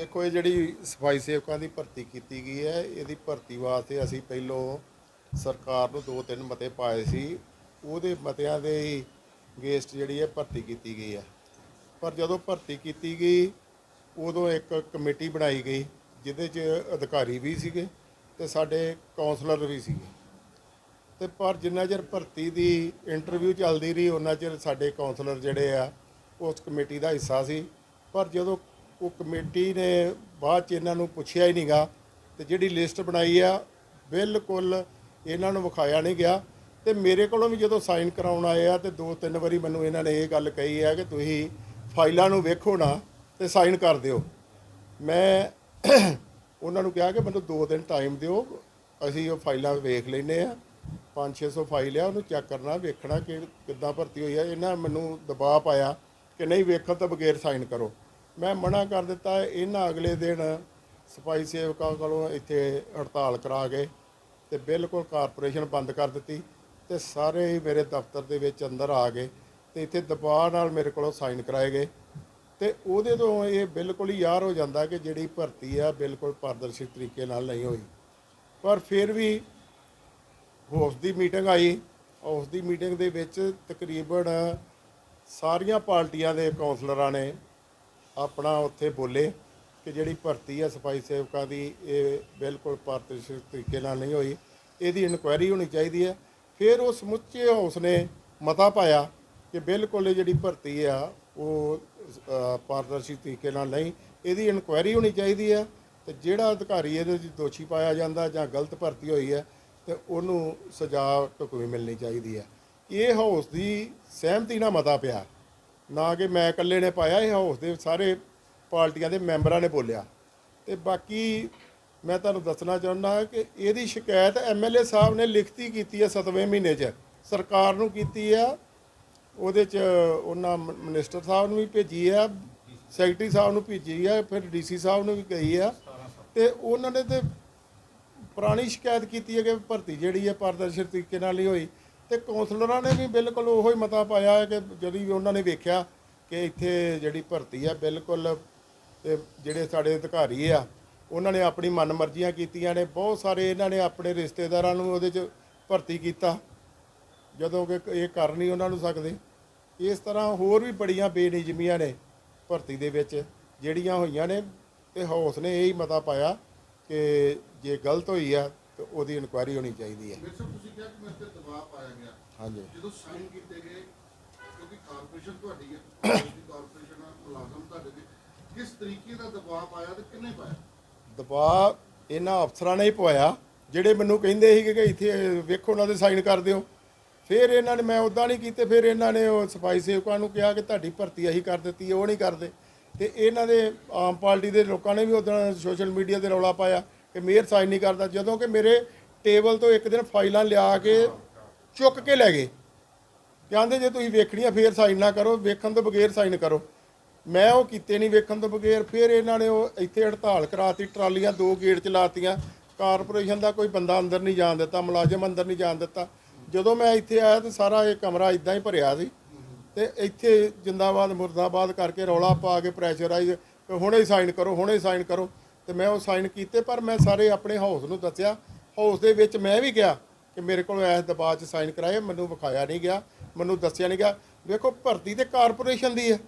ਦੇਖੋ, ਇਹ ਜਿਹੜੀ ਸਫ਼ਾਈ ਸੇਵਕਾਂ ਦੀ ਭਰਤੀ ਕੀਤੀ ਗਈ ਹੈ, ਇਹਦੀ ਭਰਤੀ ਵਾਸਤੇ ਅਸੀਂ ਪਹਿਲੋਂ ਸਰਕਾਰ ਨੂੰ ਦੋ ਤਿੰਨ ਮਤੇ ਪਾਏ ਸੀ। ਉਹਦੇ ਮਤਿਆਂ ਦੇ ਹੀ ਗੇਸਟ ਜਿਹੜੀ ਹੈ, ਭਰਤੀ ਕੀਤੀ ਗਈ ਹੈ। ਪਰ ਜਦੋਂ ਭਰਤੀ ਕੀਤੀ ਗਈ, ਉਦੋਂ ਇੱਕ ਕਮੇਟੀ ਬਣਾਈ ਗਈ, ਜਿਹਦੇ 'ਚ ਅਧਿਕਾਰੀ ਵੀ ਸੀਗੇ ਤੇ ਸਾਡੇ ਕਾਉਂਸਲਰ ਵੀ ਸੀਗੇ। ਤੇ ਪਰ ਜਿੰਨਾ ਚਿਰ ਭਰਤੀ ਦੀ ਇੰਟਰਵਿਊ ਚੱਲਦੀ ਰਹੀ ਉਹਨਾਂ ਚਿਰ ਸਾਡੇ ਕਾਉਂਸਲਰ ਜਿਹੜੇ ਆ, ਉਸ ਕਮੇਟੀ ਦਾ ਹਿੱਸਾ ਸੀ। ਪਰ ਜਦੋਂ ਉਹ ਕਮੇਟੀ ਨੇ ਬਾਅਦ ਚ ਇਹਨਾਂ ਨੂੰ ਪੁੱਛਿਆ ਹੀ ਨਹੀਂਗਾ ਤੇ ਜਿਹੜੀ ਲਿਸਟ ਬਣਾਈ ਆ, ਬਿਲਕੁਲ ਇਹਨਾਂ ਨੂੰ ਵਿਖਾਇਆ ਨਹੀਂ ਗਿਆ। ਤੇ ਮੇਰੇ ਕੋਲੋਂ ਵੀ ਜਦੋਂ ਸਾਈਨ ਕਰਾਉਣ ਆਏ ਆ, ਤੇ ਦੋ ਤਿੰਨ ਵਾਰੀ ਮੈਨੂੰ ਇਹਨਾਂ ਨੇ ਇਹ ਗੱਲ ਕਹੀ ਹੈ ਕਿ ਤੁਸੀਂ ਫਾਈਲਾਂ ਨੂੰ ਵੇਖੋ ਨਾ ਤੇ ਸਾਈਨ ਕਰ ਦਿਓ। ਮੈਂ ਉਹਨਾਂ ਨੂੰ ਕਿਹਾ ਕਿ ਮੈਨੂੰ ਦੋ ਦਿਨ ਟਾਈਮ ਦਿਓ, ਅਸੀਂ ਉਹ ਫਾਈਲਾਂ ਵੇਖ ਲੈਨੇ ਆ। 5-600 ਫਾਈਲ ਆ, ਉਹਨੂੰ ਚੈੱਕ ਕਰਨਾ, ਵੇਖਣਾ ਕਿ ਕਿੱਦਾਂ ਭਰਤੀ ਹੋਈ ਆ। ਇਹਨਾਂ ਮੈਨੂੰ ਦਬਾਅ ਪਾਇਆ ਕਿ ਨਹੀਂ, ਵੇਖਣ ਤਾਂ ਬਗੈਰ ਸਾਈਨ ਕਰੋ। ਮੈਂ ਮਨਾ ਕਰ ਦਿੱਤਾ ਇਹਨਾਂ ਅਗਲੇ ਦਿਨ ਸਫ਼ਾਈ ਸੇਵਕਾਂ ਕੋਲੋਂ ਇੱਥੇ ਹੜਤਾਲ ਕਰਾ ਗਏ ਤੇ ਬਿਲਕੁਲ ਕਾਰਪੋਰੇਸ਼ਨ ਬੰਦ ਕਰ ਦਿੱਤੀ ਤੇ ਸਾਰੇ ਹੀ ਮੇਰੇ ਦਫ਼ਤਰ ਦੇ ਵਿੱਚ ਅੰਦਰ ਆ ਗਏ ਤੇ ਇੱਥੇ ਦਬਾਅ ਨਾਲ ਮੇਰੇ ਕੋਲੋਂ ਸਾਈਨ ਕਰਾਏ ਗਏ ਤੇ ਉਹਦੇ ਤੋਂ ਇਹ ਬਿਲਕੁਲ ਹੀ ਯਾਰ ਹੋ ਜਾਂਦਾ ਕਿ ਜਿਹੜੀ ਭਰਤੀ ਆ ਬਿਲਕੁਲ ਪਾਰਦਰਸ਼ੀ ਤਰੀਕੇ ਨਾਲ ਨਹੀਂ ਹੋਈ। ਪਰ ਫਿਰ ਵੀ ਹਾਊਸ ਦੀ ਮੀਟਿੰਗ ਆਈ ਹਾਊਸ ਦੀ ਮੀਟਿੰਗ ਦੇ ਵਿੱਚ ਤਕਰੀਬਨ ਸਾਰੀਆਂ ਪਾਰਟੀਆਂ ਦੇ ਕਾਉਂਸਲਰਾਂ ਨੇ ਆਪਣਾ ਉੱਥੇ ਬੋਲੇ ਕਿ ਜਿਹੜੀ ਭਰਤੀ ਹੈ ਸਫ਼ਾਈ ਸੇਵਕਾਂ ਦੀ, ਇਹ ਬਿਲਕੁਲ ਪਾਰਦਰਸ਼ੀ ਤਰੀਕੇ ਨਾਲ ਨਹੀਂ ਹੋਈ। ਇਹਦੀ ਇਨਕੁਆਇਰੀ ਹੋਣੀ ਚਾਹੀਦੀ ਹੈ। ਫਿਰ ਉਹ ਸਮੁੱਚੇ ਹਾਊਸ ਨੇ ਮਤਾ ਪਾਇਆ ਕਿ ਬਿਲਕੁਲ ਇਹ ਜਿਹੜੀ ਭਰਤੀ ਆ, ਉਹ ਪਾਰਦਰਸ਼ੀ ਤਰੀਕੇ ਨਾਲ ਨਹੀਂ। ਇਹਦੀ ਇਨਕੁਆਇਰੀ ਹੋਣੀ ਚਾਹੀਦੀ ਹੈ ਤੇ ਜਿਹੜਾ ਅਧਿਕਾਰੀ ਇਹਦੇ ਵਿੱਚ ਦੋਸ਼ੀ ਪਾਇਆ ਜਾਂਦਾ ਜਾਂ ਗਲਤ ਭਰਤੀ ਹੋਈ ਹੈ ਤੇ ਉਹਨੂੰ ਸਜ਼ਾ ਢੁਕਵੀਂ ਮਿਲਣੀ ਚਾਹੀਦੀ ਹੈ। ਇਹ ਹਾਊਸ ਦੀ ਸਹਿਮਤੀ ਨਾਲ ਮਤਾ ਪਿਆ। ਨਾ ਕਿ ਮੈਂ ਇਕੱਲੇ ਨੇ ਪਾਇਆ ਇਹ ਹਾਊਸ ਦੇ ਸਾਰੇ ਪਾਰਟੀਆਂ ਦੇ ਮੈਂਬਰਾਂ ਨੇ ਬੋਲਿਆ। ਤੇ ਬਾਕੀ ਮੈਂ ਤੁਹਾਨੂੰ ਦੱਸਣਾ ਚਾਹੁੰਦਾ ਕਿ ਇਹਦੀ ਸ਼ਿਕਾਇਤ ਐਮਐਲਏ ਸਾਹਿਬ ਨੇ ਲਿਖਤੀ ਕੀਤੀ ਹੈ 7ਵੇਂ ਮਹੀਨੇ 'ਚ। ਸਰਕਾਰ ਨੂੰ ਕੀਤੀ ਆ, ਉਹਦੇ 'ਚ ਉਹਨਾਂ ਮ- ਮਿਨਿਸਟਰ ਸਾਹਿਬ ਨੂੰ ਵੀ ਭੇਜੀ ਆ, ਸੈਕਟਰੀ ਸਾਹਿਬ ਨੂੰ ਭੇਜੀ ਆ, ਫਿਰ ਡੀਸੀ ਸਾਹਿਬ ਨੂੰ ਵੀ ਗਈ ਆ। ਤੇ ਉਹਨਾਂ ਨੇ ਤੇ ਪੁਰਾਣੀ ਸ਼ਿਕਾਇਤ ਕੀਤੀ ਹੈ ਕਿ ਭਰਤੀ ਜਿਹੜੀ ਹੈ ਪਾਰਦਰਸ਼ੀ ਤਰੀਕੇ ਨਾਲ ਹੀ ਹੋਈ। ਤੇ ਕੌਂਸਲਰਾਂ ਨੇ ਵੀ ਬਿਲਕੁਲ ਉਹੋ ਹੀ ਮਤਾ ਪਾਇਆ ਹੈ ਕਿ ਜਦੋਂ ਵੀ ਉਹਨਾਂ ਨੇ ਵੇਖਿਆ ਕਿ ਇੱਥੇ ਜਿਹੜੀ ਭਰਤੀ ਆ, ਬਿਲਕੁਲ ਤੇ ਜਿਹੜੇ ਸਾਡੇ ਅਧਿਕਾਰੀ ਆ, ਉਹਨਾਂ ਨੇ ਆਪਣੀ ਮਨਮਰਜ਼ੀਆਂ ਕੀਤੀਆਂ ਨੇ। ਬਹੁਤ ਸਾਰੇ ਇਹਨਾਂ ਨੇ ਆਪਣੇ ਰਿਸ਼ਤੇਦਾਰਾਂ ਨੂੰ ਉਹਦੇ 'ਚ ਭਰਤੀ ਕੀਤਾ, ਜਦੋਂ ਕਿ ਇਹ ਕਰ ਨਹੀਂ ਉਹਨਾਂ ਨੂੰ ਸਕਦੇ। ਇਸ ਤਰ੍ਹਾਂ ਹੋਰ ਵੀ ਬੜੀਆਂ ਬੇਨਿਯਮੀਆਂ ਨੇ ਭਰਤੀ ਦੇ ਵਿੱਚ, ਜਿਹੜੀਆਂ ਹੋਈਆਂ ਨੇ। ਤੇ ਹਾਊਸ ਨੇ ਇਹ ਹੀ ਮਤਾ ਪਾਇਆ ਕਿ ਜੇ ਗਲਤ ਹੋਈ ਆ, ਤੇ ਉਹਦੀ ਇਨਕੁਆਇਰੀ ਹੋਣੀ ਚਾਹੀਦੀ ਹੈ। ਦਬਾਅ ਪਾਇਆ ਗਿਆ। ਹਾਂਜੀ। ਜਦੋਂ ਸਾਈਨ ਕੀਤੇ ਗਏ ਕਿਉਂਕਿ ਕਾਰਪੋਰੇਸ਼ਨ ਤੁਹਾਡੀ ਹੈ ਦੀ ਕਾਰਪੋਰੇਸ਼ਨ ਆ ਮੁਲਾਜ਼ਮ ਤੁਹਾਡੇ ਦੇ ਕਿਸ ਤਰੀਕੇ ਦਾ ਦਬਾਅ ਪਾਇਆ ਤੇ ਕਿੰਨੇ ਪਾਇਆ? ਦਬਾਅ ਇਹਨਾਂ ਅਫਸਰਾਂ ਨੇ ਹੀ ਪਵਾਇਆ ਜਿਹੜੇ ਮੈਨੂੰ ਕਹਿੰਦੇ ਸੀ ਕਿ ਇੱਥੇ ਵੇਖੋ ਉਹਨਾਂ ਦੇ ਸਾਈਨ ਕਰ ਦਿਓ। ਫਿਰ ਇਹਨਾਂ ਨੇ ਮੈਂ ਉਦਾਂ ਨਹੀਂ ਕੀਤੇ ਫਿਰ ਇਹਨਾਂ ਨੇ ਉਹ ਸਫ਼ਾਈ ਸੇਵਕਾਂ ਨੂੰ ਕਿਹਾ ਕਿ ਤੁਹਾਡੀ ਭਰਤੀ ਅਸੀਂ ਕਰ ਦਿੱਤੀ ਹੈ ਉਹ ਨਹੀਂ ਕਰਦੇ। ਤੇ ਇਹਨਾਂ ਦੇ ਆਮ ਪਾਰਟੀ ਦੇ ਲੋਕਾਂ ਨੇ ਵੀ ਉਦੋਂ ਸੋਸ਼ਲ ਮੀਡੀਆ ਤੇ ਰੌਲਾ ਪਾਇਆ ਕਿ ਮੇਅਰ ਸਾਈਨ ਨਹੀਂ ਕਰਦਾ। ਜਦੋਂ ਕਿ ਮੇਰੇ ਟੇਬਲ ਤੋਂ ਇੱਕ ਦਿਨ ਫਾਈਲਾਂ ਲਿਆ ਕੇ ਚੁੱਕ ਕੇ ਲੈ ਗਏ। ਕਹਿੰਦੇ ਜੇ ਤੁਸੀਂ ਵੇਖਣੀਆਂ ਫੇਰ ਸਾਈਨ ਨਾ ਕਰੋ, ਵੇਖਣ ਤੋਂ ਬਗੈਰ ਸਾਈਨ ਕਰੋ। ਮੈਂ ਉਹ ਕੀਤੇ ਨਹੀਂ ਵੇਖਣ ਤੋਂ ਬਗੈਰ, ਫਿਰ ਇਹਨਾਂ ਨੇ ਉਹ ਇੱਥੇ ਹੜਤਾਲ ਕਰਾਤੀ, ਟਰਾਲੀਆਂ ਦੋ ਗੇਟ ਚਲਾਤੀਆਂ। ਕਾਰਪੋਰੇਸ਼ਨ ਦਾ ਕੋਈ ਬੰਦਾ ਅੰਦਰ ਨਹੀਂ ਜਾਣ ਦਿੱਤਾ, ਮੁਲਾਜ਼ਮ ਅੰਦਰ ਨਹੀਂ ਜਾਣ ਦਿੱਤਾ। ਜਦੋਂ ਮੈਂ ਇੱਥੇ ਆਇਆ ਤਾਂ ਸਾਰਾ ਇਹ ਕਮਰਾ ਇਦਾਂ ਹੀ ਭਰਿਆ ਸੀ। ਤੇ ਇੱਥੇ ਜਿੰਦਾਬਾਦ, ਮੁਰਦਾਬਾਦ ਕਰਕੇ ਰੌਲਾ ਪਾ ਕੇ ਪ੍ਰੈਸ਼ਰਾਈਜ਼ ਹੁਣੇ ਸਾਈਨ ਕਰੋ, ਹੁਣੇ ਸਾਈਨ ਕਰੋ। ਤੇ ਮੈਂ ਉਹ ਸਾਈਨ ਕੀਤੇ, ਪਰ ਮੈਂ ਸਾਰੇ ਆਪਣੇ ਹਾਊਸ ਨੂੰ ਦੱਸਿਆ। ਹਾਊਸ ਦੇ ਵਿੱਚ ਮੈਂ ਵੀ ਗਿਆ। ਕਿ ਮੇਰੇ ਕੋਲ ਇਸ ਦਬਾਅ 'ਚ ਸਾਈਨ ਕਰਾਏ ਮੈਨੂੰ ਵਿਖਾਇਆ ਨਹੀਂ ਗਿਆ ਮੈਨੂੰ ਦੱਸਿਆ ਨਹੀਂ ਗਿਆ। ਵੇਖੋ ਭਰਤੀ ਤੇ ਕਾਰਪੋਰੇਸ਼ਨ ਦੀ ਹੈ।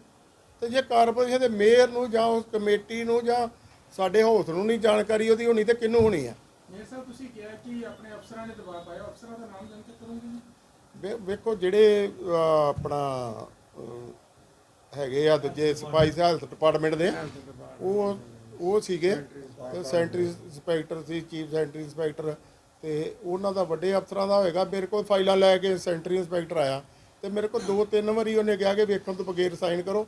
ਤੇ ਜੇ ਕਾਰਪੋਰੇਸ਼ਨ ਦੇ ਮੇਅਰ ਨੂੰ ਜਾਂ ਉਸ ਕਮੇਟੀ ਨੂੰ ਜਾਂ ਸਾਡੇ ਹਾਊਸ ਨੂੰ ਨਹੀਂ ਜਾਣਕਾਰੀ ਉਹਦੀ ਹੋਣੀ ਤੇ ਕਿਹਨੂੰ ਹੋਣੀ ਆ ਮੇਰ ਸਾਹਿਬ ਤੁਸੀਂ ਕਿਹਾ ਕਿ ਆਪਣੇ ਅਫਸਰਾਂ ਨੇ ਦਬਾਅ ਪਾਇਆ। ਅਫਸਰਾਂ ਦਾ ਨਾਮ ਜਾਣ ਕੇ ਕਰੋਗੇ ਜੀ? ਵੇ- ਵੇਖੋ ਜਿਹੜੇ ਆਪਣਾ ਹੈਗੇ ਆ ਦੂਜੇ ਸਫ਼ਾਈ ਹੈਲਥ ਡਿਪਾਰਟਮੈਂਟ ਦੇ ਉਹ ਉਹ ਸੀਗੇ। ਸੈਂਟਰੀ ਇੰਸਪੈਕਟਰ ਸੀ ਚੀਫ ਸੈਂਟਰੀ ਇੰਸਪੈਕਟਰ ਤੇ ਉਹਨਾਂ ਦਾ ਵੱਡੇ ਅਫਸਰਾਂ ਦਾ ਹੋਏਗਾ। ਮੇਰੇ ਕੋਲ ਫਾਈਲਾਂ ਲੈ ਕੇ ਸੈਂਟਰੀ ਇੰਸਪੈਕਟਰ ਆਇਆ। ਤੇ ਮੇਰੇ ਕੋਲ ਦੋ ਤਿੰਨ ਵਾਰੀ ਉਹਨੇ ਕਿਹਾ ਕਿ ਵੇਖਣ ਤੋਂ ਬਗੈਰ ਸਾਈਨ ਕਰੋ।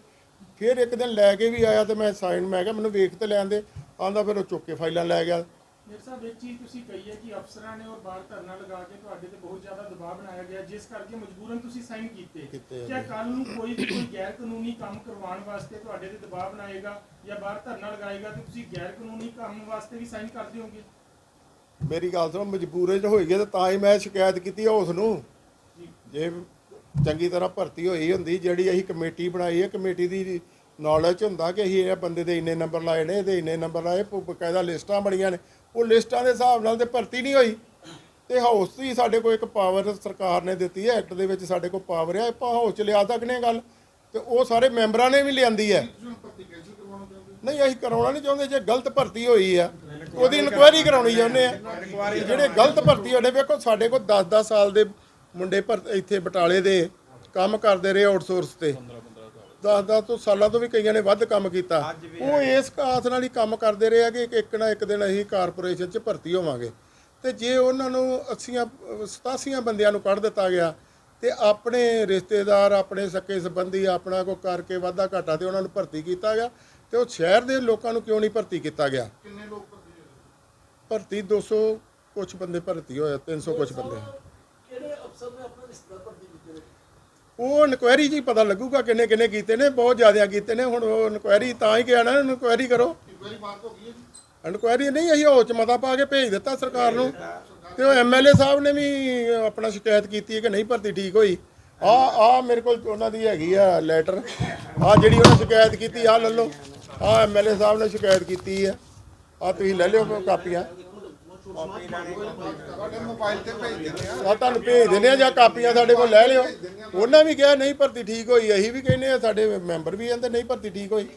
ਫਿਰ ਇੱਕ ਦਿਨ ਲੈ ਕੇ ਵੀ ਆਇਆ ਤੇ ਮੈਂ ਸਾਈਨ ਮੈਂ ਕਿਹਾ ਮੈਨੂੰ ਵੇਖ ਤੇ ਲੈਣ ਦੇ। ਆਂਦਾ ਫਿਰ ਉਹ ਚੁੱਕ ਕੇ ਫਾਈਲਾਂ ਲੈ ਗਿਆ। ਮੇਰ ਸਾਹਿਬ ਇੱਕ ਚੀਜ਼ ਤੁਸੀਂ ਕਹੀ ਹੈ ਕਿ ਅਫਸਰਾਂ ਨੇ ਔਰ ਬਾਹਰ ਧਰਨਾ ਲਗਾ ਕੇ ਤੁਹਾਡੇ ਤੇ ਬਹੁਤ ਜ਼ਿਆਦਾ ਦਬਾਅ ਬਣਾਇਆ ਗਿਆ ਜਿਸ ਕਰਕੇ ਮਜਬੂਰਨ ਤੁਸੀਂ ਸਾਈਨ ਕੀਤੇ। ਕਿਆ ਕੱਲ ਨੂੰ ਕੋਈ ਵੀ ਕੋਈ ਗੈਰ ਕਾਨੂੰਨੀ ਕੰਮ ਕਰਵਾਉਣ ਵਾਸਤੇ ਤੁਹਾਡੇ ਤੇ ਦਬਾਅ ਬਣਾਏਗਾ ਜਾਂ ਬਾਹਰ ਧਰਨਾ ਲਗਾਏਗਾ ਤੇ ਤੁਸੀਂ ਗੈਰ ਕਾਨੂੰਨੀ ਕੰਮ ਵਾਸਤੇ ਵੀ ਸਾਈਨ ਕਰ ਦਿਓਗੇ ਮੇਰੀ ਗੱਲ ਸੁਣੋ ਮਜਬੂਰੇ 'ਚ ਹੋਈ ਗਏ ਤਾਂ ਤਾਂ ਹੀ ਮੈਂ ਸ਼ਿਕਾਇਤ ਕੀਤੀ ਉਸ ਨੂੰ ਜੀ ਚੰਗੀ ਤਰ੍ਹਾਂ ਭਰਤੀ ਹੋਈ ਹੁੰਦੀ ਜਿਹੜੀ ਅਸੀਂ ਕਮੇਟੀ ਬਣਾਈ ਹੈ ਕਮੇਟੀ ਦੀ ਨੌਲੇਜ ਹੁੰਦਾ ਕਿ ਅਸੀਂ ਇਹ ਬੰਦੇ ਦੇ ਇੰਨੇ ਨੰਬਰ ਲਾਏ ਨੇ ਇਹਦੇ ਇੰਨੇ ਨੰਬਰ ਲਾਏ ਬਕਾਇਦਾ ਲਿਸਟਾਂ ਬਣੀਆਂ ਨੇ। ਉਹ ਲਿਸਟਾਂ ਦੇ ਹਿਸਾਬ ਨਾਲ ਤੇ ਭਰਤੀ ਨਹੀਂ ਹੋਈ। ਤੇ ਹਾਊਸ ਦੀ ਸਾਡੇ ਕੋਲ ਇੱਕ ਪਾਵਰ ਸਰਕਾਰ ਨੇ ਦਿੱਤੀ ਹੈ ਐਕਟ ਦੇ ਵਿੱਚ ਸਾਡੇ ਕੋਲ ਪਾਵਰ ਹੈ ਆਪਾਂ ਹਾਊਸ ਚ ਲਿਆ ਸਕਦੇ ਹਾਂ ਗੱਲ। ਤੇ ਉਹ ਸਾਰੇ ਮੈਂਬਰਾਂ ਨੇ ਵੀ ਲਿਆਂਦੀ ਹੈ ਹੋ? ਨਹੀਂ ਅਸੀਂ ਕਰਾਉਣਾ ਨਹੀਂ ਚਾਹੁੰਦੇ ਜੇ ਗਲਤ ਭਰਤੀ ਹੋਈ ਆ। ਉਹਦੀ ਇਨਕੁਆਇਰੀ ਕਰਾਉਣੀ ਚਾਹੁੰਦੇ ਆ। ਜਿਹੜੇ ਗਲਤ ਭਰਤੀ ਹੋਣੇ ਵੇਖੋ ਸਾਡੇ ਕੋਲ 10-10 ਸਾਲ ਦੇ ਮੁੰਡੇ ਭਰ ਇੱਥੇ ਬਟਾਲੇ ਦੇ ਕੰਮ ਕਰਦੇ ਰਹੇ ਆਊਟਸੋਰਸ ਤੇ। 10-10 ਤੋਂ ਸਾਲਾਂ ਤੋਂ ਵੀ ਕਈਆਂ ਨੇ ਵੱਧ ਕੰਮ ਕੀਤਾ। ਉਹ ਇਸ ਆਸ ਨਾਲ ਹੀ ਕੰਮ ਕਰਦੇ ਰਹੇ ਆ ਕਿ ਇੱਕ- ਨਾ ਇੱਕ ਦਿਨ ਅਸੀਂ ਕਾਰਪੋਰੇਸ਼ਨ 'ਚ ਭਰਤੀ ਹੋਵਾਂਗੇ। ਤੇ ਜੇ ਉਹਨਾਂ ਨੂੰ 80 87 ਬੰਦਿਆਂ ਨੂੰ ਕੱਢ ਦਿੱਤਾ ਗਿਆ, ਤੇ ਆਪਣੇ ਰਿਸ਼ਤੇਦਾਰ, ਆਪਣੇ ਸਕੇ ਸੰਬੰਧੀ, ਆਪਣਾ ਕੋ ਕਰਕੇ ਵਾਧਾ ਘਾਟਾ ਤੇ ਉਹਨਾਂ ਨੂੰ ਭਰਤੀ ਕੀਤਾ ਗਿਆ, ਤੇ ਉਹ ਸ਼ਹਿਰ ਦੇ ਲੋਕਾਂ ਨੂੰ ਕਿਉਂ ਨਹੀਂ ਭਰਤੀ ਕੀਤਾ ਗਿਆ? ਕਿੰਨੇ ਲੋਕ ਭਰਤੀ ਹੋਏ ਭਰਤੀ 200 ਕੁਝ ਬੰਦੇ ਭਰਤੀ ਹੋਏ 300 ਕੁਝ ਬੰਦੇ। ਉਹ ਇਨਕੁਆਇਰੀ 'ਚ ਹੀ ਪਤਾ ਲੱਗੂਗਾ ਕਿੰਨੇ ਕਿੰਨੇ ਕੀਤੇ ਨੇ, ਬਹੁਤ ਜ਼ਿਆਦਾ ਕੀਤੇ ਨੇ, ਹੁਣ ਉਹ ਇਨਕੁਆਇਰੀ ਤਾਂ ਹੀ ਕਿਹਾ ਨਾ, ਇਨਕੁਆਇਰੀ ਕਰੋ। ਇਨਕੁਆਇਰੀ ਨਹੀਂ, ਅਸੀਂ ਉਹ ਚ ਮਤਾ ਪਾ ਕੇ ਭੇਜ ਦਿੱਤਾ ਸਰਕਾਰ ਨੂੰ। ਤੇ ਉਹ ਐਮਐਲਏ ਸਾਹਿਬ ਨੇ ਵੀ ਆਪਣਾ ਸ਼ਿਕਾਇਤ ਕੀਤੀ ਹੈ ਕਿ ਨਹੀਂ ਭਰਤੀ ਠੀਕ ਹੋਈ। ਆ ਆ ਮੇਰੇ ਕੋਲ ਉਹਨਾਂ ਦੀ ਹੈਗੀ ਆ ਲੈਟਰ। ਆ ਜਿਹੜੀ ਉਹਨਾਂ ਸ਼ਿਕਾਇਤ ਕੀਤੀ, ਆ ਲੈ ਲਓ। ਆ ਐਮਐਲਏ ਸਾਹਿਬ ਨੇ ਸ਼ਿਕਾਇਤ ਕੀਤੀ ਹੈ ਆ ਤੁਸੀਂ ਲੈ ਲਿਓ ਕਾਪੀਆਂ। ਤੁਹਾਡੇ ਮੋਬਾਈਲ ਤੇ ਭੇਜ ਦਿੰਦੇ ਆ ਆ ਤੁਹਾਨੂੰ ਭੇਜ ਦਿੰਦੇ ਆ ਜਾਂ ਕਾਪੀਆਂ ਸਾਡੇ ਕੋਲ ਲੈ ਲਿਓ। ਉਹਨਾਂ ਵੀ ਕਿਹਾ ਨਹੀਂ ਭਰਤੀ ਠੀਕ ਹੋਈ। ਅਸੀਂ ਵੀ ਕਹਿੰਦੇ ਆ ਸਾਡੇ ਮੈਂਬਰ ਵੀ ਕਹਿੰਦੇ ਨਹੀਂ ਭਰਤੀ ਠੀਕ ਹੋਈ।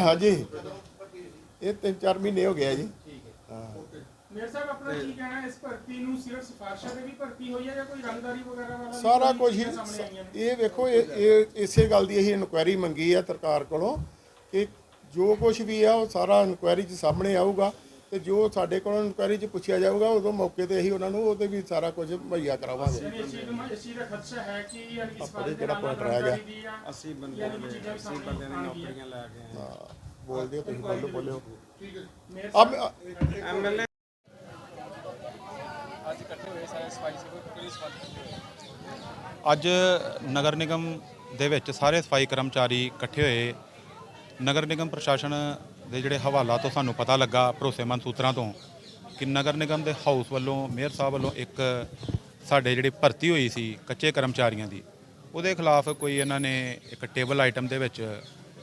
ਹਾਂਜੀ। ਇਹ ਤਿੰਨ ਚਾਰ ਮਹੀਨੇ ਹੋ ਗਏ ਜੀ। ਮੇਰ ਸਾਹਿਬ ਆਪਣਾ ਕੀ ਕਹਿਣਾ ਇਸ ਭਰਤੀ ਨੂੰ? ਸਿਰਫ ਸਿਫਾਰਸ਼ਾਂ ਦੇ ਵੀ ਭਰਤੀ ਹੋਈ ਹੈ ਜਾਂ ਕੋਈ ਰੰਗਦਾਰੀ ਵਗੈਰਾ ਵਾਲਾ ਸਾਰਾ ਕੁਝ ਇਹ ਵੇਖੋ ਇਹ ਇਹ ਇਸੇ ਗੱਲ ਦੀ ਅਸੀਂ ਇਨਕੁਆਇਰੀ ਮੰਗੀ ਆ ਸਰਕਾਰ ਕੋਲੋਂ ਕਿ ਜੋ ਕੁਝ ਵੀ ਆ ਉਹ ਸਾਰਾ ਇਨਕੁਆਇਰੀ 'ਚ ਸਾਹਮਣੇ ਆਊਗਾ ਤੇ ਜੋ ਸਾਡੇ ਕੋਲੋਂ ਇਨਕੁਆਇਰੀ 'ਚ ਪੁੱਛਿਆ ਜਾਊਗਾ ਉਦੋਂ ਮੌਕੇ ਤੇ ਅਸੀਂ ਉਹਨਾਂ ਨੂੰ ਉਹਦੇ ਵੀ ਸਾਰਾ ਕੁਝ ਮੁਹੱਈਆ ਕਰਾਵਾਂਗੇ। ਇਸ ਚੀਜ਼ ਨੂੰ ਇਸ ਚੀਜ਼ ਦਾ ਖਦਸ਼ਾ ਹੈ ਕਿ ਸਿਫਾਰਸ਼ ਦੇ ਕਿਹੜਾ ਨਾਲ point ਰਹਿ ਗਿਆ? ਅਸੀਂ ਬੰਦੇ ਯਾਨੀ ਕਿ ਚੀਜ਼ਾਂ ਵੀ ਅਸੀਂ ਬੰਦੇ ਸਾਹਮਣੇ ਦੀ ਆਉਣਗੀਆਂ ਨੌਕਰੀਆਂ ਲੈ ਕੇ ਆਏ ਹਾਂ, ਬੋਲਦੇ ਹੋ ਤੁਸੀਂ ਬੋਲੋ ਬੋਲਿਓ ਠੀਕ ਹੈ। ਮੇਰ ਅਬ ਐਮਐਲਏ ਅੱਜ ਨਗਰ ਨਿਗਮ ਦੇ ਵਿੱਚ ਸਾਰੇ ਸਫ਼ਾਈ ਕਰਮਚਾਰੀ ਇਕੱਠੇ ਹੋਏ। ਨਗਰ ਨਿਗਮ ਪ੍ਰਸ਼ਾਸਨ ਦੇ ਜਿਹੜੇ ਹਵਾਲਾ ਤੋਂ ਸਾਨੂੰ ਪਤਾ ਲੱਗਾ ਭਰੋਸੇਮੰਦ ਸੂਤਰਾਂ ਤੋਂ ਕਿ ਨਗਰ ਨਿਗਮ ਦੇ ਹਾਊਸ ਵੱਲੋਂ, ਮੇਅਰ ਸਾਹਿਬ ਵੱਲੋਂ ਇੱਕ ਸਾਡੇ ਜਿਹੜੀ ਭਰਤੀ ਹੋਈ ਸੀ ਕੱਚੇ ਕਰਮਚਾਰੀਆਂ ਦੀ, ਉਹਦੇ ਖਿਲਾਫ ਕੋਈ ਇਹਨਾਂ ਨੇ ਇੱਕ ਟੇਬਲ ਆਈਟਮ ਦੇ ਵਿੱਚ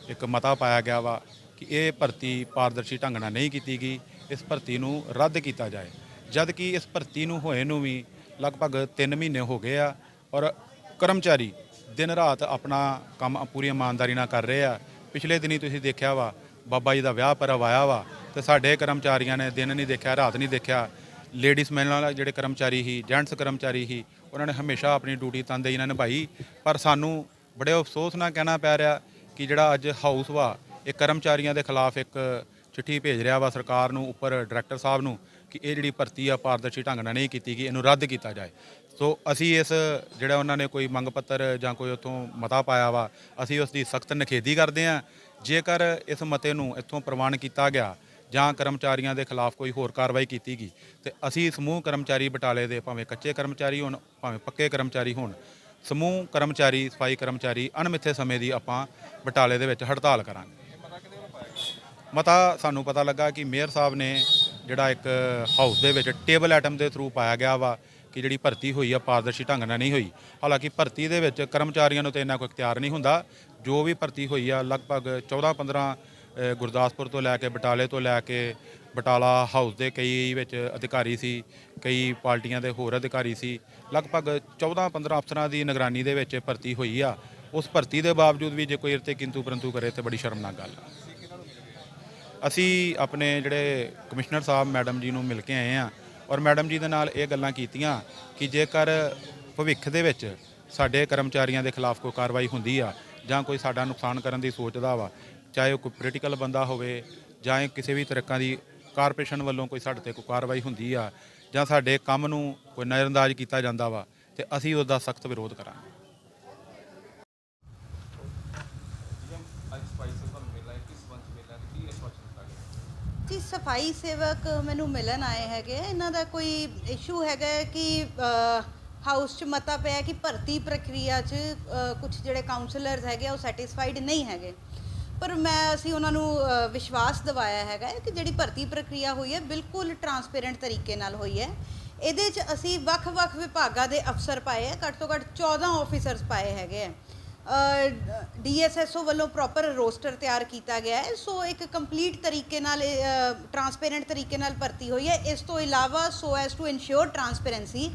ਇੱਕ ਮਤਾ ਪਾਇਆ ਗਿਆ ਵਾ ਕਿ ਇਹ ਭਰਤੀ ਪਾਰਦਰਸ਼ੀ ਢੰਗ ਨਾਲ ਨਹੀਂ ਕੀਤੀ ਗਈ, ਇਸ ਭਰਤੀ ਨੂੰ ਰੱਦ ਕੀਤਾ ਜਾਏ। ਜਦ ਕਿ ਇਸ ਭਰਤੀ ਨੂੰ ਹੋਏ ਨੂੰ ਵੀ ਲਗਭਗ 3 ਮਹੀਨੇ ਹੋ ਗਏ ਆ ਔਰ ਕਰਮਚਾਰੀ ਦਿਨ ਰਾਤ ਆਪਣਾ ਕੰਮ ਪੂਰੀ ਇਮਾਨਦਾਰੀ ਨਾਲ ਕਰ ਰਹੇ ਆ ਪਿਛਲੇ ਦਿਨੀ ਤੁਸੀਂ ਦੇਖਿਆ ਵਾ, ਬਾਬਾ ਜੀ ਦਾ ਵਿਆਹ ਪਰਵ ਆਇਆ ਵਾ ਤੇ ਸਾਡੇ ਕਰਮਚਾਰੀਆਂ ਨੇ ਦਿਨ ਨਹੀਂ ਦੇਖਿਆ, ਰਾਤ ਨਹੀਂ ਦੇਖਿਆ। ਲੇਡੀਜ਼ ਮੈਨ ਵਾਲੇ ਜਿਹੜੇ ਕਰਮਚਾਰੀ ਸੀ ਜੈਂਟਸ ਕਰਮਚਾਰੀ ਸੀ, ਉਹਨਾਂ ਨੇ ਹਮੇਸ਼ਾ ਆਪਣੀ ਡਿਊਟੀ ਤਨਦੇਹੀ ਨਾਲ ਨਿਭਾਈ ਪਰ ਸਾਨੂੰ ਬੜੇ ਅਫਸੋਸ ਨਾਲ ਕਹਿਣਾ ਪੈ ਰਿਹਾ ਕਿ ਜਿਹੜਾ ਅੱਜ ਹਾਊਸ ਵਾ, ਇਹ ਕਰਮਚਾਰੀਆਂ ਦੇ ਖਿਲਾਫ ਇੱਕ ਚਿੱਠੀ ਭੇਜ ਰਿਹਾ ਵਾ ਸਰਕਾਰ ਨੂੰ, ਉੱਪਰ ਡਾਇਰੈਕਟਰ ਸਾਹਿਬ ਨੂੰ ਕਿ ਇਹ ਜਿਹੜੀ ਭਰਤੀ ਆ, ਪਾਰਦਰਸ਼ੀ ਢੰਗ ਨਾਲ ਨਹੀਂ ਕੀਤੀ ਗਈ, ਇਹਨੂੰ ਰੱਦ ਕੀਤਾ ਜਾਏ। ਸੋ ਅਸੀਂ ਇਸ ਜਿਹੜਾ ਉਹਨਾਂ ਨੇ ਕੋਈ ਮੰਗ ਪੱਤਰ ਜਾਂ ਕੋਈ ਉੱਥੋਂ ਮਤਾ ਪਾਇਆ ਵਾ, ਅਸੀਂ ਉਸ ਦੀ ਸਖਤ ਨਿਖੇਧੀ ਕਰਦੇ ਹਾਂ। ਜੇਕਰ ਇਸ ਮਤੇ ਨੂੰ ਇੱਥੋਂ ਪ੍ਰਵਾਨ ਕੀਤਾ ਗਿਆ ਜਾਂ ਕਰਮਚਾਰੀਆਂ ਦੇ ਖਿਲਾਫ ਕੋਈ ਹੋਰ ਕਾਰਵਾਈ ਕੀਤੀ ਗਈ, ਤੇ ਅਸੀਂ ਸਮੂਹ ਕਰਮਚਾਰੀ ਬਟਾਲੇ ਦੇ ਭਾਵੇਂ ਕੱਚੇ ਕਰਮਚਾਰੀ ਹੋਣ, ਭਾਵੇਂ ਪੱਕੇ ਕਰਮਚਾਰੀ ਹੋਣ, ਸਮੂਹ ਕਰਮਚਾਰੀ, ਸਫ਼ਾਈ ਕਰਮਚਾਰੀ ਅਣਮਿੱਥੇ ਸਮੇਂ ਦੀ ਆਪਾਂ ਬਟਾਲੇ ਦੇ ਵਿੱਚ ਹੜਤਾਲ ਕਰਾਂਗੇ। ਮਤਾ ਸਾਨੂੰ ਪਤਾ ਲੱਗਾ ਕਿ ਮੇਅਰ ਸਾਹਿਬ ਨੇ ਜਿਹੜਾ ਇੱਕ ਹਾਊਸ ਦੇ ਵਿੱਚ ਟੇਬਲ ਆਈਟਮ ਦੇ ਥਰੂ ਪਾਇਆ ਗਿਆ ਵਾ ਕਿ ਜਿਹੜੀ ਭਰਤੀ ਹੋਈ ਆ, ਪਾਰਦਰਸ਼ੀ ਢੰਗ ਨਾਲ ਨਹੀਂ ਹੋਈ। ਹਾਲਾਂਕਿ ਭਰਤੀ ਦੇ ਵਿੱਚ ਕਰਮਚਾਰੀਆਂ ਨੂੰ ਤੇ ਇੰਨਾ ਕੋਈ ਇਖਤਿਆਰ ਨਹੀਂ ਹੁੰਦਾ। ਜੋ ਵੀ ਭਰਤੀ ਹੋਈ ਆ, ਲਗਭਗ 14 15 ਗੁਰਦਾਸਪੁਰ ਤੋਂ ਲੈ ਕੇ ਬਟਾਲੇ ਤੋਂ ਲੈ ਕੇ ਬਟਾਲਾ ਹਾਊਸ ਦੇ ਕਈ ਵਿੱਚ ਅਧਿਕਾਰੀ ਸੀ, ਕਈ ਪਾਰਟੀਆਂ ਦੇ ਹੋਰ ਅਧਿਕਾਰੀ ਸੀ। ਲਗਭਗ 14 15 ਅਫਸਰਾਂ ਦੀ ਨਿਗਰਾਨੀ ਦੇ ਵਿੱਚ ਭਰਤੀ ਹੋਈ ਆ। ਉਸ ਭਰਤੀ ਦੇ ਬਾਵਜੂਦ ਵੀ ਜੇ ਕੋਈ ਇਰਤੇ ਕਿੰਤੂ ਪਰੰਤੂ ਕਰੇ ਤੇ ਬੜੀ ਸ਼ਰਮਨਾਕ ਗੱਲ ਆ। ਅਸੀਂ ਆਪਣੇ ਜਿਹੜੇ ਕਮਿਸ਼ਨਰ ਸਾਹਿਬ, ਮੈਡਮ ਜੀ ਨੂੰ ਮਿਲ ਕੇ ਆਏ ਆ। ਔਰ ਮੈਡਮ ਜੀ ਦੇ ਨਾਲ ਇਹ ਗੱਲਾਂ ਕੀਤੀਆਂ ਕਿ ਜੇਕਰ ਭਵਿੱਖ ਦੇ ਵਿੱਚ ਸਾਡੇ ਕਰਮਚਾਰੀਆਂ ਦੇ ਖਿਲਾਫ ਕੋਈ ਕਾਰਵਾਈ ਹੁੰਦੀ ਆ, ਜਾਂ ਕੋਈ ਸਾਡਾ ਨੁਕਸਾਨ ਕਰਨ ਦੀ ਸੋਚਦਾ ਵਾ, ਚਾਹੇ ਉਹ ਕੋਈ ਪੋਲੀਟੀਕਲ ਬੰਦਾ ਹੋਵੇ, ਜਾਂ ਕਿਸੇ ਵੀ ਤਰ੍ਹਾਂ ਦੀ ਕਾਰਪੋਰੇਸ਼ਨ ਵੱਲੋਂ ਕੋਈ ਸਾਡੇ ਤੇ ਕੋਈ ਕਾਰਵਾਈ ਹੁੰਦੀ ਆ, ਜਾਂ ਸਾਡੇ ਕੰਮ ਨੂੰ ਕੋਈ ਨਜ਼ਰਅੰਦਾਜ਼ ਕੀਤਾ ਜਾਂਦਾ ਵਾ, ਤੇ ਅਸੀਂ ਉਸ ਦਾ ਸਖਤ ਵਿਰੋਧ ਕਰਾਂਗੇ ਜੀ ਸਫ਼ਾਈ ਸੇਵਕ ਮੈਨੂੰ ਮਿਲਣ ਆਏ ਹੈਗੇ ਇਹਨਾਂ ਦਾ ਕੋਈ ਇਸ਼ੂ ਹੈਗਾ ਹੈ ਕਿ ਹਾਊਸ 'ਚ ਮਤਾ ਪਿਆ ਕਿ ਭਰਤੀ ਪ੍ਰਕਿਰਿਆ 'ਚ ਕੁਝ ਜਿਹੜੇ ਕਾਉਂਸਲਰਸ ਹੈਗੇ ਆ, ਉਹ ਸੈਟੀਸਫਾਈਡ ਨਹੀਂ ਹੈਗੇ। ਪਰ ਮੈਂ ਅਸੀਂ ਉਹਨਾਂ ਨੂੰ ਅ, ਵਿਸ਼ਵਾਸ ਦਿਵਾਇਆ ਹੈਗਾ ਹੈ ਕਿ ਜਿਹੜੀ ਭਰਤੀ ਪ੍ਰਕਿਰਿਆ ਹੋਈ ਹੈ ਬਿਲਕੁਲ ਟਰਾਂਸਪੇਰੈਂਟ ਤਰੀਕੇ ਨਾਲ ਹੋਈ ਹੈ। ਇਹਦੇ 'ਚ ਅਸੀਂ ਵੱਖ-ਵੱਖ ਵਿਭਾਗਾਂ ਦੇ ਅਫਸਰ ਪਾਏ ਹੈ। ਘੱਟ ਤੋਂ ਘੱਟ 14 ਆਫੀਸਰਸ ਪਾਏ ਹੈਗੇ ਹੈ। ਡੀਐਸਐਸਓ ਵੱਲੋਂ ਪ੍ਰੋਪਰ ਰੋਸਟਰ ਤਿਆਰ ਕੀਤਾ ਗਿਆ ਹੈ। ਸੋ ਇੱਕ ਕੰਪਲੀਟ ਤਰੀਕੇ ਨਾਲ ਟਰਾਂਸਪੇਰੈਂਟ ਤਰੀਕੇ ਨਾਲ ਭਰਤੀ ਹੋਈ ਹੈ। ਇਸ ਤੋਂ ਇਲਾਵਾ so as to ensure transparency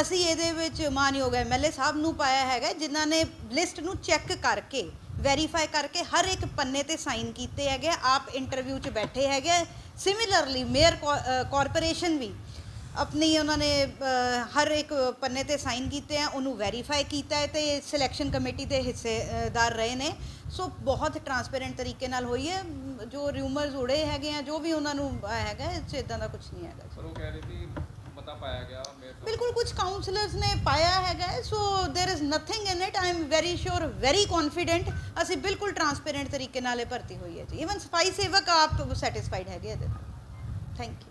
ਅਸੀਂ ਇਹਦੇ ਵਿੱਚ ਮਾਨਯੋਗ ਐਮਐਲਏ ਸਾਹਿਬ ਨੂੰ ਪਾਇਆ ਹੈਗਾ ਜਿਨ੍ਹਾਂ ਨੇ ਲਿਸਟ ਨੂੰ ਚੈੱਕ ਕਰਕੇ ਵੈਰੀਫਾਈ ਕਰਕੇ ਹਰ ਇੱਕ ਪੰਨੇ ਤੇ ਸਾਈਨ ਕੀਤੇ ਹੈਗੇ ਆਪ ਇੰਟਰਵਿਊ 'ਚ ਬੈਠੇ ਹੈਗੇ ਸਿਮਿਲਰਲੀ ਮੇਅਰ ਕਾਰਪੋਰੇਸ਼ਨ ਵੀ ਆਪਣੀ ਉਹਨਾਂ ਨੇ ਅ, ਹਰ ਇੱਕ ਪੰਨੇ ਤੇ ਸਾਈਨ ਕੀਤੇ ਆ ਉਹਨੂੰ ਵੈਰੀਫਾਈ ਕੀਤਾ ਹੈ ਤੇ ਸਿਲੈਕਸ਼ਨ ਕਮੇਟੀ ਦੇ ਹਿੱਸੇਦਾਰ ਰਹੇ ਨੇ ਸੋ ਬਹੁਤ ਟਰਾਂਸਪੇਰੈਂਟ ਤਰੀਕੇ ਨਾਲ ਹੋਈ ਹੈ ਮ, ਜੋ ਰਿਊਮਰਸ ਉੜੇ ਹੈਗੇ ਆ ਜੋ ਵੀ ਉਹਨਾਂ ਨੂੰ ਅ, ਹੈਗਾ ਇਹ 'ਚ ਇਦਾਂ ਦਾ ਕੁਝ ਨਹੀਂ ਹੈਗਾ ਪਰ ਉਹ ਕਹਿ ਰਹੇ ਸੀ ਮਤਾ ਪਾਇਆ ਗਿਆ ਮੇਰੇ ਤੋਂ ਬਿਲਕੁਲ ਕੁਝ ਕਾਉਂਸਲਰਸ ਨੇ ਪਾਇਆ ਹੈਗਾ ਹੈ, so there is nothing in it I am very sure very confident ਅਸੀਂ ਬਿਲਕੁਲ ਟਰਾਂਸਪੇਰੈਂਟ ਤਰੀਕੇ ਨਾਲ ਇਹ ਭਰਤੀ ਹੋਈ ਹੈ ਜੀ ਇਵਨ ਸਫਾਈ ਸੇਵਕ ਆਪ ਸੈਟੀਸਫਾਈਡ ਹੈਗੇ ਇਹਦੇ ਨਾਲ ਥੈਂਕ ਯੂ